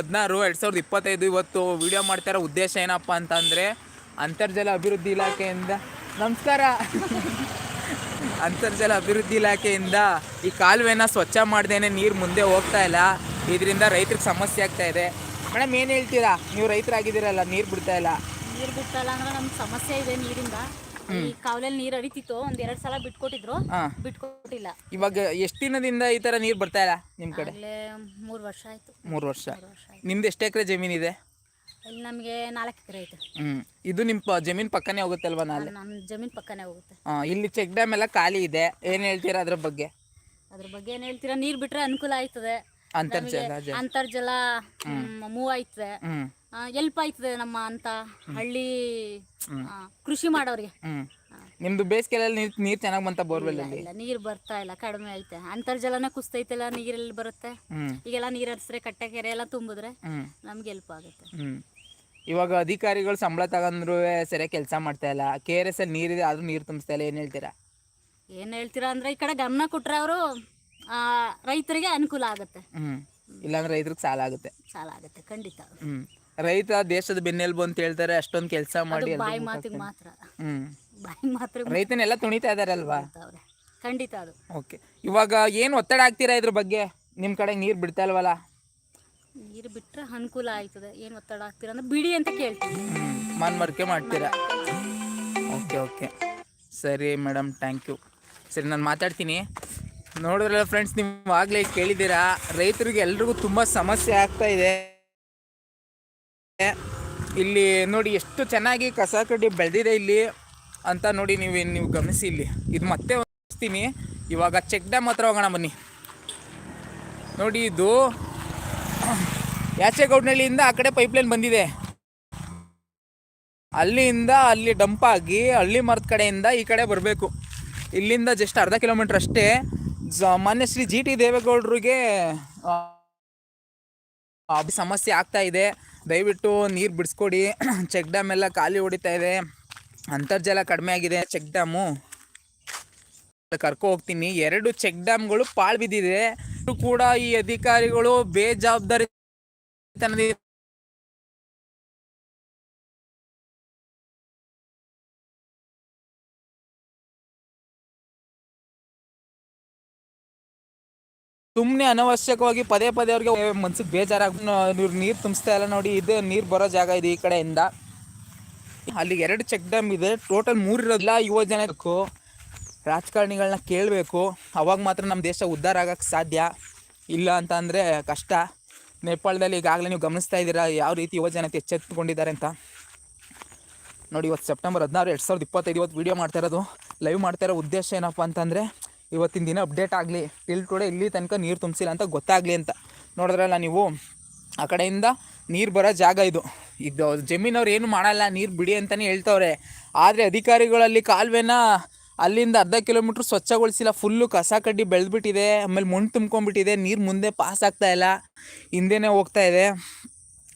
ಹದಿನಾರು, ಎರಡು ಸಾವಿರದ ಇಪ್ಪತ್ತೈದು ಇವತ್ತು ವಿಡಿಯೋ ಮಾಡ್ತಾರ ಉದ್ದೇಶ ಏನಪ್ಪ ಅಂತಂದರೆ ಅಂತರ್ಜಲ ಅಭಿವೃದ್ಧಿ ಇಲಾಖೆಯಿಂದ ನಮಸ್ಕಾರ. ಅಂತರ್ಜಲ ಅಭಿವೃದ್ಧಿ ಇಲಾಖೆಯಿಂದ ಈ ಕಾಲುವೆನ ಸ್ವಚ್ಛ ಮಾಡ್ದೇನೆ ನೀರು ಮುಂದೆ ಹೋಗ್ತಾ ಇಲ್ಲ. ಇದರಿಂದ ರೈತರಿಗೆ ಸಮಸ್ಯೆ ಆಗ್ತಾ ಇದೆ. ಮೇಡಮ್, ಏನು ಹೇಳ್ತೀರಾ? ನೀವು ರೈತರಾಗಿದ್ದೀರಲ್ಲ, ನೀರು ಬಿಡ್ತಾ ಇಲ್ಲ. ನೀರು ಬಿಡ್ತಾ ಇಲ್ಲ ಅಂದ್ರೆ ನಮ್ಗೆ ಸಮಸ್ಯೆ ಇದೆ ನೀರಿಂದ. ಈ ಕಾವಲಲ್ಲಿ ನೀರು ಹರಿತಿತ್ತು ಒಂದ್ ಎರಡ್ ಸಲ ಬಿಟ್ಕೊಟ್ಟಿದ್ರು. ಹಾಂ. ಬಿಟ್ಕೊಟ್ಟಿಲ್ಲ. ಇವಾಗ ಎಷ್ಟು ದಿನದಿಂದ ಈ ತರ ನೀರ್ ಬರ್ತಾ ಇಲ್ಲ ನಿಮ್ ಕಡೆ? ಆಗ್ಲೇ ಮೂರ್ ವರ್ಷ ಆಯ್ತು. ಮೂರು ವರ್ಷ. ನಿಮ್ದು ಎಷ್ಟು ಎಕರೆ ಜಮೀನಿದೆ ಇಲ್ಲಿ ನಮಗೆ ನಾಲ್ಕು ಎಕರೆ ಐತೆ. ಹ್ಞೂ ಇದು ನಿಮ್ಮ ಪಕ್ಕನೆ ಪಕ್ಕನೇ ಹೋಗುತ್ತಲ್ವಾ ನಾಳೆ? ನಮ್ ಜಮೀನ್ ಪಕ್ಕನೆ ಹೋಗುತ್ತೆ. ಆ, ಇಲ್ಲಿ ಚೆಕ್ ಡ್ಯಾಮ್ ಎಲ್ಲ ಖಾಲಿ ಇದೆ. ಏನ್ ಹೇಳ್ತೀರಾ ಅದ್ರ ಬಗ್ಗೆ? ಅದ್ರ ಬಗ್ಗೆ ಏನ್ ಹೇಳ್ತೀರಾ? ನೀರ್ ಬಿಟ್ರೆ ಅನುಕೂಲ ಆಯ್ತದೆ. ಅಂತರ್ಜಲ ಜ ಅಂತರ್ಜಲ ಮೂವ್ ಆಯ್ತದೆ. ಹ್ಞೂ ಎಲ್ಪ್ ಆಯ್ತದೆ ನಮ್ಮ ಅಂತ ಹಳ್ಳಿ ಆ, ಕೃಷಿ ಮಾಡೋರಿಗೆ. ನಿಮ್ದು ಬೇಸಿಗೆಲ್ಲ ನೀರ್ ನೀರು ಚೆನ್ನಾಗಿ ಬಂತ ಬೋರ್ವೆಲ್ಲಲ್ಲಿ ಇಲ್ಲ ನೀರ್ ಬರ್ತಾ ಇಲ್ಲ ಕಡಿಮೆ ಐತೆ. ಅಂತರ್ಜಲನೇ ನೀರ್ ಎಲ್ಲಿ ಬರುತ್ತೆ? ಈಗೆಲ್ಲ ನೀರ್ ಹರಿಸಿದ್ರೆ ಕಟ್ಟೆ ಕೆರೆ ಎಲ್ಲ ತುಂಬಿದ್ರೆ ನಮ್ಗೆ ಹೆಲ್ಪ್ ಆಗುತ್ತೆ. ಇವಾಗ ಅಧಿಕಾರಿಗಳು ಸಂಬಳ ತಗೊಂಡ್ರು ಸರಿಯಾಗಿ ಕೆಲಸ ಮಾಡ್ತಾ ಇಲ್ಲ. ಕೆ ಆರ್ ಎಸ್ ಅಲ್ಲಿ ನೀರಿದೆ ಆದ್ರೂ ನೀರು ತುಂಬಿಸ್ತಾ ಇಲ್ಲ ಏನ್ ಹೇಳ್ತೀರಾ? ಏನ್ ಹೇಳ್ತೀರಾ ಅಂದ್ರೆ ಈ ಕಡೆ ಗಮನ ಕೊಟ್ರೆ ಅವರು ರೈತರಿಗೆ ಅನುಕೂಲ ಆಗುತ್ತೆ. ಹ್ಮ್. ಇಲ್ಲಾಂದ್ರೆ ರೈತರಿಗೆ ಸಾಲ ಆಗುತ್ತೆ ಸಾಲ ಆಗುತ್ತೆ ಖಂಡಿತ ರೈತ ದೇಶದ ಬೆನ್ನೆಲುಬು ಅಂತ ಹೇಳ್ತಾರೆ ಅಷ್ಟೊಂದು ಕೆಲಸ ಅದು ಮಾಡಿ ಬಾಯಿ ಮಾತಿಗೆ ಮಾತ್ರ. ಹ್ಮ್. ಬಾಯಿ ಮಾತ್ರ ರೈತನೆಲ್ಲ ತುಣಿತಾ ಇದಾರಲ್ವಾ? ಅಲ್ವಾ ಖಂಡಿತ ಅದು. ಓಕೆ. ಇವಾಗ ಏನು ಒತ್ತಡ ಆಗ್ತೀರಾ ಇದ್ರ ಬಗ್ಗೆ? ನಿಮ್ಮ ಕಡೆ ನೀರು ಬಿಡ್ತಾ ಇಲ್ವಲ್ಲ? ನೀರು ಬಿಟ್ರೆ ಅನುಕೂಲ ಆಯ್ತದೆ. ಏನು ಒತ್ತಡ ಆಗ್ತೀರಾ ಅಂದ್ರೆ ಬಿಡಿ ಅಂತ ಕೇಳ್ತೀವಿ ಮನ್ಮರ್ಕೆ ಮಾಡ್ತೀರಾ? Okay okay. ಸರಿ ಮೇಡಮ್ ಥ್ಯಾಂಕ್ ಯು ಸರಿ ನಾನು ಮಾತಾಡ್ತೀನಿ. ನೋಡಿದ್ರಲ್ಲ ಫ್ರೆಂಡ್ಸ್ ನೀವು ಆಗಲೇ ಕೇಳಿದ್ದೀರಾ? ರೈತರಿಗೆ ಎಲ್ರಿಗೂ ತುಂಬ ಸಮಸ್ಯೆ ಆಗ್ತಾ ಇದೆ. ಇಲ್ಲಿ ನೋಡಿ ಎಷ್ಟು ಚೆನ್ನಾಗಿ ಕಸ ಕಡ್ಡಿ ಬೆಳೆದಿದೆ ಇಲ್ಲಿ ಅಂತ ನೋಡಿ ನೀವು ನೀವು ಗಮನಿಸಿ ಇಲ್ಲಿ. ಇದು ಮತ್ತೆ ಹೊಸ್ತೀನಿ ಇವಾಗ ಚೆಕ್ ಡ್ಯಾಮ್ ಹತ್ರ ಹೋಗೋಣ ಬನ್ನಿ. ನೋಡಿ ಇದು ಯಾಚೆಗೌಡನಹಳ್ಳಿಯಿಂದ ಆ ಕಡೆ ಪೈಪ್ಲೈನ್ ಬಂದಿದೆ. ಅಲ್ಲಿಂದ ಅಲ್ಲಿ ಡಂಪ್ ಆಗಿ ಹಳ್ಳಿ ಮರದ ಕಡೆಯಿಂದ ಈ ಕಡೆ ಬರಬೇಕು. ಇಲ್ಲಿಂದ ಜಸ್ಟ್ ಅರ್ಧ ಕಿಲೋಮೀಟ್ರ್ ಅಷ್ಟೇ. ಜ- ಮಾನ್ಯ ಶ್ರೀ ಜಿ ಟಿ ದೇವೇಗೌಡರಿಗೆ ಸಮಸ್ಯೆ ಆಗ್ತಾ ಇದೆ. ದಯವಿಟ್ಟು ನೀರು ಬಿಡಿಸ್ಕೊಡಿ. ಚೆಕ್ ಡ್ಯಾಮ್ ಎಲ್ಲ ಖಾಲಿ ಹೊಡಿತಾ ಇದೆ. ಅಂತರ್ಜಲ ಕಡಿಮೆ ಆಗಿದೆ ಚೆಕ್ ಡ್ಯಾಮು. ಕರ್ಕೊ ಹೋಗ್ತೀನಿ. ಎರಡು ಚೆಕ್ ಡ್ಯಾಮ್ಗಳು ಪಾಳು ಬಿದ್ದಿದೆ. ಕೂಡ ಈ ಅಧಿಕಾರಿಗಳು ಬೇಜವಾಬ್ದಾರಿ ಸುಮ್ಮನೆ ಅನವಶ್ಯಕವಾಗಿ ಪದೇ ಪದೇ ಅವ್ರಿಗೆ ಮನ್ಸಿಗೆ ಬೇಜಾರಾಗ ನೀರು ತುಂಬಿಸ್ತಾ ಇಲ್ಲ ನೋಡಿ, ಇದು ನೀರು ಬರೋ ಜಾಗ ಇದೆ ಈ ಕಡೆಯಿಂದ. ಅಲ್ಲಿ ಎರಡು ಚೆಕ್ ಡ್ಯಾಮ್ ಇದೆ, ಟೋಟಲ್ ಮೂರು ಇರೋದಿಲ್ಲ ಯುವಜನಕ್ಕೂ ರಾಜಕಾರಣಿಗಳನ್ನ ಕೇಳಬೇಕು, ಅವಾಗ ಮಾತ್ರ ನಮ್ಮ ದೇಶ ಉದ್ಧಾರ ಆಗೋಕ್ಕೆ ಸಾಧ್ಯ. ಇಲ್ಲ ಅಂತ ಅಂದರೆ ಕಷ್ಟ. ನೇಪಾಳದಲ್ಲಿ ಈಗಾಗಲೇ ನೀವು ಗಮನಿಸ್ತಾ ಇದ್ದೀರಾ, ಯಾವ ರೀತಿ ಯುವ ಜನತೆ ಎಚ್ಚೆತ್ತುಕೊಂಡಿದ್ದಾರೆ ಅಂತ. ನೋಡಿ, ಇವತ್ತು ಸೆಪ್ಟೆಂಬರ್ ಹದಿನಾರು, ಎರಡು ಸಾವಿರದ ಇಪ್ಪತ್ತೈದು, ಇವತ್ತು ವೀಡಿಯೋ ಮಾಡ್ತಾ ಇರೋದು. ಲೈವ್ ಮಾಡ್ತಾ ಇರೋ ಉದ್ದೇಶ ಏನಪ್ಪ ಅಂತಂದರೆ ಇವತ್ತಿನ ದಿನ ಅಪ್ಡೇಟ್ ಆಗಲಿ. ಟಿಲ್ ಟುಡೇ ಇಲ್ಲಿ ತನಕ ನೀರು ತುಂಬಿಸಿಲ್ಲ ಅಂತ ಗೊತ್ತಾಗಲಿ ಅಂತ. ನೋಡಿದ್ರಲ್ಲ ನೀವು? ಆ ಕಡೆಯಿಂದ ನೀರು ಬರೋ ಜಾಗ ಇದು. ಇದು ಜಮೀನವ್ರು ಏನು ಮಾಡಲ್ಲ, ನೀರು ಬಿಡಿ ಅಂತಲೇ ಹೇಳ್ತವ್ರೆ. ಆದರೆ ಅಧಿಕಾರಿಗಳಲ್ಲಿ ಕಾಲುವೆನ ಅಲ್ಲಿಂದ ಅರ್ಧ ಕಿಲೋಮೀಟ್ರ್ ಸ್ವಚ್ಛಗೊಳಿಸಿಲ್ಲ. ಫುಲ್ಲು ಕಸ ಕಡ್ಡಿ ಬೆಳೆದ್ಬಿಟ್ಟಿದೆ, ಆಮೇಲೆ ಮಣ್ಣು ತುಂಬ್ಕೊಂಡ್ಬಿಟ್ಟಿದೆ, ನೀರು ಮುಂದೆ ಪಾಸ್ ಆಗ್ತಾಯಿಲ್ಲ ಹಿಂದೆನೇ ಹೋಗ್ತಾ ಇದೆ.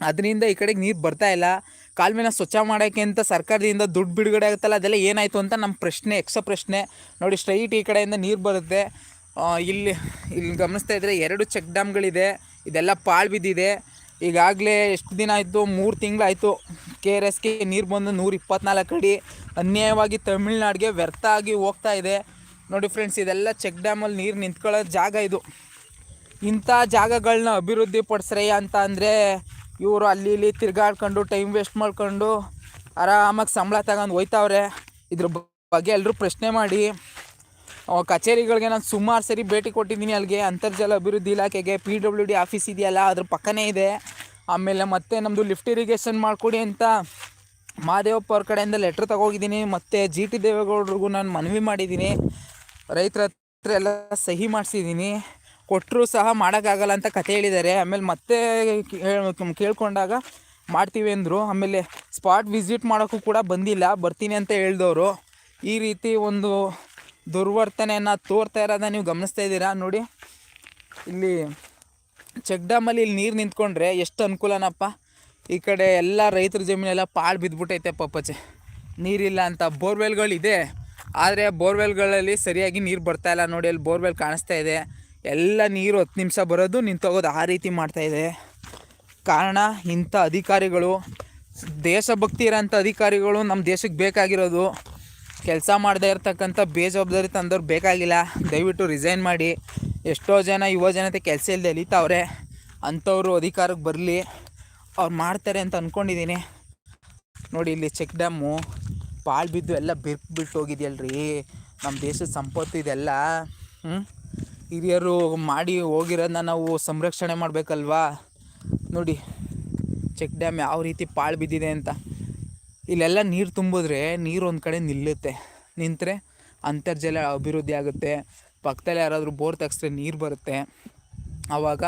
ಅದರಿಂದ ಈ ಕಡೆಗೆ ನೀರು ಬರ್ತಾ ಇಲ್ಲ. ಕಾಲುವೆನ ಸ್ವಚ್ಛ ಮಾಡೋಕ್ಕೆ ಅಂತ ಸರ್ಕಾರದಿಂದ ದುಡ್ಡು ಬಿಡುಗಡೆ ಆಗುತ್ತಲ್ಲ, ಅದೆಲ್ಲ ಏನಾಯಿತು ಅಂತ ನಮ್ಮ ಪ್ರಶ್ನೆ ಎಕ್ಸ್ಟ್ರಾ ಪ್ರಶ್ನೆ. ನೋಡಿ ಸ್ಟ್ರೈಟ್ ಈ ಕಡೆಯಿಂದ ನೀರು ಬರುತ್ತೆ. ಇಲ್ಲಿ ಇಲ್ಲಿ ಗಮನಿಸ್ತಾ ಇದ್ದರೆ ಎರಡು ಚೆಕ್ ಡ್ಯಾಮ್ಗಳಿದೆ. ಇದೆಲ್ಲ ಪಾಳು ಬಿದ್ದಿದೆ. ಈಗಾಗಲೇ ಎಷ್ಟು ದಿನ ಆಯಿತು? ಮೂರು ತಿಂಗಳಾಯಿತು. ಕೆ ಆರ್ ಎಸ್ಗೆ ನೀರು ಬಂದು ನೂರ ಇಪ್ಪತ್ನಾಲ್ಕು ಅಡಿ. ಅನ್ಯಾಯವಾಗಿ ತಮಿಳ್ನಾಡಿಗೆ ವ್ಯರ್ಥ ಆಗಿ ಹೋಗ್ತಾ ಇದೆ. ನೋಡಿ ಫ್ರೆಂಡ್ಸ್ ಇದೆಲ್ಲ ಚೆಕ್ ಡ್ಯಾಮಲ್ಲಿ ನೀರು ನಿಂತ್ಕೊಳ್ಳೋ ಜಾಗ ಇದು. ಇಂಥ ಜಾಗಗಳನ್ನ ಅಭಿವೃದ್ಧಿ ಪಡಿಸ್ರೆ ಅಂತ ಅಂದರೆ ಇವರು ಅಲ್ಲಿ ಇಲ್ಲಿ ತಿರ್ಗಾಡ್ಕೊಂಡು ಟೈಮ್ ವೇಸ್ಟ್ ಮಾಡ್ಕೊಂಡು ಆರಾಮಾಗಿ ಸಂಬಳ ತಗೊಂಡು ಹೋಯ್ತಾವ್ರೆ. ಇದ್ರ ಬಗ್ಗೆ ಎಲ್ಲರೂ ಪ್ರಶ್ನೆ ಮಾಡಿ. ಕಚೇರಿಗಳಿಗೆ ನಾನು ಸುಮಾರು ಸರಿ ಭೇಟಿ ಕೊಟ್ಟಿದ್ದೀನಿ ಅಲ್ಲಿಗೆ ಅಂತರ್ಜಲ ಅಭಿವೃದ್ಧಿ ಇಲಾಖೆಗೆ ಪಿ ಡಬ್ಲ್ಯೂ ಡಿ ಆಫೀಸ್ ಇದೆಯಲ್ಲ, ಅದ್ರ ಪಕ್ಕನೇ ಇದೆ. ಆಮೇಲೆ ಮತ್ತೆ ನಮ್ಮದು ಲಿಫ್ಟ್ ಇರಿಗೇಷನ್ ಮಾಡಿಕೊಡಿ ಅಂತ ಮಹಾದೇವಪ್ಪ ಅವ್ರ ಕಡೆಯಿಂದ ಲೆಟ್ರ್ ತಗೋಗಿದ್ದೀನಿ. ಮತ್ತು ಜಿ ಟಿ ದೇವೇಗೌಡರಿಗೂ ನಾನು ಮನವಿ ಮಾಡಿದ್ದೀನಿ. ರೈತರ ಹತ್ರ ಎಲ್ಲ ಸಹಿ ಮಾಡಿಸಿದ್ದೀನಿ. ಕೊಟ್ಟರು ಸಹ ಮಾಡೋಕ್ಕಾಗಲ್ಲ ಅಂತ ಕತೆ ಹೇಳಿದ್ದಾರೆ. ಆಮೇಲೆ ಮತ್ತೆ ಕೇಳಿಕೊಂಡಾಗ ಮಾಡ್ತೀವಿ ಅಂದರು. ಆಮೇಲೆ ಸ್ಪಾಟ್ ವಿಸಿಟ್ ಮಾಡೋಕ್ಕೂ ಕೂಡ ಬಂದಿಲ್ಲ. ಬರ್ತೀನಿ ಅಂತ ಹೇಳ್ದವರು. ಈ ರೀತಿ ಒಂದು ದುರ್ವರ್ತನೆಯನ್ನು ತೋರ್ತಾ ಇರೋದನ್ನ ನೀವು ಗಮನಿಸ್ತಾ ಇದ್ದೀರಾ? ನೋಡಿ. ಇಲ್ಲಿ ಚೆಕ್ ಡ್ಯಾಮಲ್ಲಿ ಇಲ್ಲಿ ನೀರು ನಿಂತ್ಕೊಂಡ್ರೆ ಎಷ್ಟು ಅನುಕೂಲನಪ್ಪ. ಈ ಕಡೆ ಎಲ್ಲ ರೈತರ ಜಮೀನೆಲ್ಲ ಪಾಳು ಬಿದ್ದುಬಿಟ್ಟೈತೆ ಪಪ್ಪಚ್ಚೆ ನೀರಿಲ್ಲ ಅಂತ ಬೋರ್ವೆಲ್ಗಳಿದೆ. ಆದರೆ ಬೋರ್ವೆಲ್ಗಳಲ್ಲಿ ಸರಿಯಾಗಿ ನೀರು ಬರ್ತಾ ಇಲ್ಲ. ನೋಡಿ, ಅಲ್ಲಿ ಬೋರ್ವೆಲ್ ಕಾಣಿಸ್ತಾ ಇದೆ. ಎಲ್ಲ ನೀರು ಹತ್ತು ನಿಮಿಷ ಬರೋದು ನಿಂತೋಗೋದು ಆ ರೀತಿ ಮಾಡ್ತಾಯಿದೆ ಕಾರಣ, ಇಂಥ ಅಧಿಕಾರಿಗಳು, ದೇಶಭಕ್ತಿ ಇರೋಂಥ ಅಧಿಕಾರಿಗಳು ನಮ್ಮ ದೇಶಕ್ಕೆ ಬೇಕಾಗಿರೋದು. ಕೆಲಸ ಮಾಡದೇ ಇರತಕ್ಕಂಥ ಬೇಜವಾಬ್ದಾರಿ ತಂದವ್ರು ಬೇಕಾಗಿಲ್ಲ. ದಯವಿಟ್ಟು ರಿಸೈನ್ ಮಾಡಿ. ಎಷ್ಟೋ ಜನ, ಯುವ ಜನತೆ ಕೆಲಸ ಇಲ್ಲದೆ ಎಲಿತಾವ್ರೆ. ಅಂಥವರು ಅಧಿಕಾರಕ್ಕೆ ಬರಲಿ. ಅವ್ರು ಮಾಡ್ತಾರೆ ಅಂತ ಅಂದ್ಕೊಂಡಿದ್ದೀನಿ ನೋಡಿ, ಇಲ್ಲಿ ಚೆಕ್ ಡ್ಯಾಮು. ಪಾಳು ಬಿದ್ದು ಎಲ್ಲ ಬಿರ್ಕ್ ಬಿಟ್ಟು ಹೋಗಿದೆಯಲ್ರಿ. ನಮ್ಮ ದೇಶದ ಸಂಪತ್ತು ಇದೆಲ್ಲ. ಹ್ಞೂ ಹಿರಿಯರು ಮಾಡಿ ಹೋಗಿರೋದನ್ನ ನಾವು ಸಂರಕ್ಷಣೆ ಮಾಡಬೇಕಲ್ವಾ? ನೋಡಿ, ಚೆಕ್ ಡ್ಯಾಮ್ ಯಾವ ರೀತಿ ಪಾಳು ಬಿದ್ದಿದೆ ಅಂತ. ಇಲ್ಲೆಲ್ಲ ನೀರು ತುಂಬಿದ್ರೆ ನೀರು ಒಂದು ಕಡೆ ನಿಲ್ಲುತ್ತೆ. ನಿಂತರೆ ಅಂತರ್ಜಲ ಅಭಿವೃದ್ಧಿ ಆಗುತ್ತೆ. ಪಕ್ಕದಲ್ಲಿ ಯಾರಾದರೂ ಬೋರ್ ತೆಗೆಸ್ರೆ ನೀರು ಬರುತ್ತೆ. ಆವಾಗ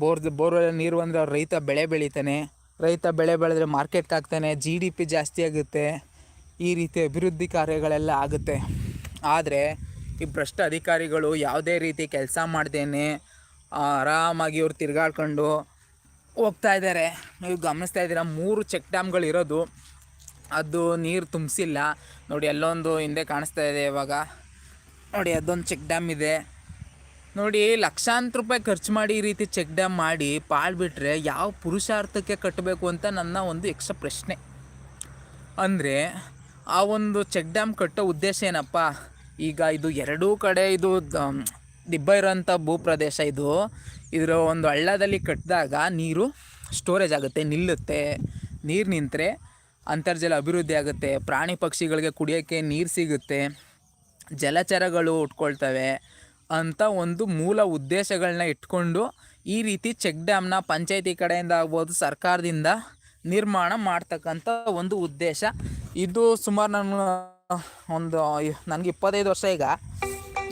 ಬೋರ್ ಬೋರ್ವೆಲ್ ನೀರು ಬಂದರೆ ಅವ್ರು ರೈತ ಬೆಳೆ ಬೆಳಿತಾನೆ. ರೈತ ಬೆಳೆ ಬೆಳೆದ್ರೆ ಮಾರ್ಕೆಟ್ಗೆ ಹಾಕ್ತಾನೆ ಜಿ ಡಿ ಪಿ ಜಾಸ್ತಿ ಆಗುತ್ತೆ. ಈ ರೀತಿ ಅಭಿವೃದ್ಧಿ ಕಾರ್ಯಗಳೆಲ್ಲ ಆಗುತ್ತೆ. ಆದರೆ ಈ ಭ್ರಷ್ಟ ಅಧಿಕಾರಿಗಳು ಯಾವುದೇ ರೀತಿ ಕೆಲಸ ಮಾಡ್ದೇನೆ, ಆರಾಮಾಗಿ ಇವ್ರು ತಿರ್ಗಾಡ್ಕೊಂಡು ಹೋಗ್ತಾ ಇದ್ದಾರೆ ನೀವು ಗಮನಿಸ್ತಾ ಇದ್ದೀರಾ, ಮೂರು ಚೆಕ್ ಡ್ಯಾಮ್ಗಳು ಇರೋದು. ಅದು ನೀರು ತುಂಬಿಸಿಲ್ಲ. ನೋಡಿ, ಎಲ್ಲೊಂದು ಹಿಂದೆ ಕಾಣಿಸ್ತಾ ಇದೆ ಇವಾಗ. ನೋಡಿ, ಅದೊಂದು ಚೆಕ್ ಡ್ಯಾಮ್ ಇದೆ. ನೋಡಿ ಲಕ್ಷಾಂತರ ರೂಪಾಯಿ ಖರ್ಚು ಮಾಡಿ ಈ ರೀತಿ ಚೆಕ್ ಡ್ಯಾಮ್ ಮಾಡಿ ಪಾಳ್ಬಿಟ್ರೆ ಯಾವ ಪುರುಷಾರ್ಥಕ್ಕೆ ಕಟ್ಟಬೇಕು ಅಂತ ನನ್ನ ಒಂದು ಯಕ್ಷ ಪ್ರಶ್ನೆ. ಅಂದರೆ, ಆ ಒಂದು ಚೆಕ್ ಡ್ಯಾಮ್ ಕಟ್ಟೋ ಉದ್ದೇಶ ಏನಪ್ಪ? ಈಗ ಇದು ಎರಡೂ ಕಡೆ ಇದು ದಿಬ್ಬ ಇರೋಂಥ ಭೂಪ್ರದೇಶ ಇದು. ಇದರ ಒಂದು ಹಳ್ಳದಲ್ಲಿ ಕಟ್ಟಿದಾಗ ನೀರು ಸ್ಟೋರೇಜ್ ಆಗುತ್ತೆ, ನಿಲ್ಲುತ್ತೆ, ನೀರು ನಿಂತರೆ ಅಂತರ್ಜಲ ಅಭಿವೃದ್ಧಿ ಆಗುತ್ತೆ, ಪ್ರಾಣಿ ಪಕ್ಷಿಗಳಿಗೆ ಕುಡಿಯೋಕ್ಕೆ ನೀರು ಸಿಗುತ್ತೆ, ಜಲಚರಗಳು ಉಟ್ಕೊಳ್ತವೆ ಅಂತ ಒಂದು ಮೂಲ ಉದ್ದೇಶಗಳನ್ನ ಇಟ್ಕೊಂಡು ಈ ರೀತಿ ಚೆಕ್ ಡ್ಯಾಮ್ನ ಪಂಚಾಯತಿ ಕಡೆಯಿಂದ ಆಗ್ಬೋದು ಸರ್ಕಾರದಿಂದ ನಿರ್ಮಾಣ ಮಾಡ್ತಕ್ಕಂಥ ಒಂದು ಉದ್ದೇಶ. ಇದು ಸುಮಾರು ನಾನು ಒಂದು ನನಗೆ ಇಪ್ಪತ್ತೈದು ವರ್ಷ ಈಗ.